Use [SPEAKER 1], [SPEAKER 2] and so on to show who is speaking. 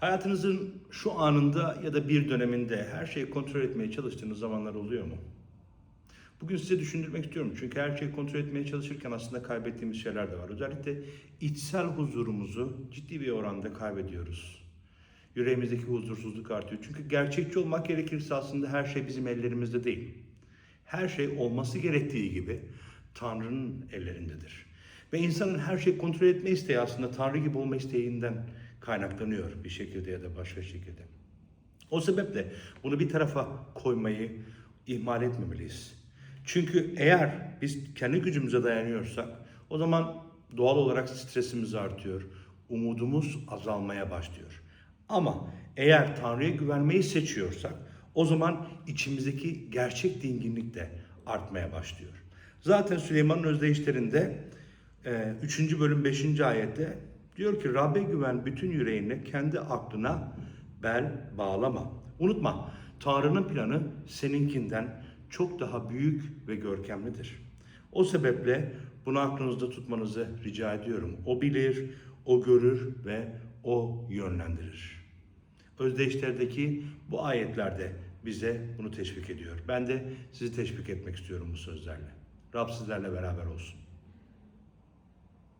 [SPEAKER 1] Hayatınızın şu anında ya da bir döneminde her şeyi kontrol etmeye çalıştığınız zamanlar oluyor mu? Bugün size düşündürmek istiyorum. Çünkü her şeyi kontrol etmeye çalışırken aslında kaybettiğimiz şeyler de var. Özellikle içsel huzurumuzu ciddi bir oranda kaybediyoruz. Yüreğimizdeki huzursuzluk artıyor. Çünkü gerçekçi olmak gerekirse aslında her şey bizim ellerimizde değil. Her şey olması gerektiği gibi Tanrı'nın ellerindedir. Ve insanın her şeyi kontrol etme isteği aslında Tanrı gibi olma isteğinden kaynaklanıyor bir şekilde ya da başka şekilde. O sebeple bunu bir tarafa koymayı ihmal etmemeliyiz. Çünkü eğer biz kendi gücümüze dayanıyorsak o zaman doğal olarak stresimiz artıyor. Umudumuz azalmaya başlıyor. Ama eğer Tanrı'ya güvenmeyi seçiyorsak o zaman içimizdeki gerçek dinginlik de artmaya başlıyor. Zaten Süleyman'ın özdeyişlerinde 3. bölüm 5. ayette diyor ki Rabbe güven bütün yüreğinle kendi aklına bel bağlama. Unutma Tanrı'nın planı seninkinden çok daha büyük ve görkemlidir. O sebeple bunu aklınızda tutmanızı rica ediyorum. O bilir, o görür ve o yönlendirir. Özdeyişlerdeki bu ayetlerde bize bunu teşvik ediyor. Ben de sizi teşvik etmek istiyorum bu sözlerle. Rab sizlerle beraber olsun.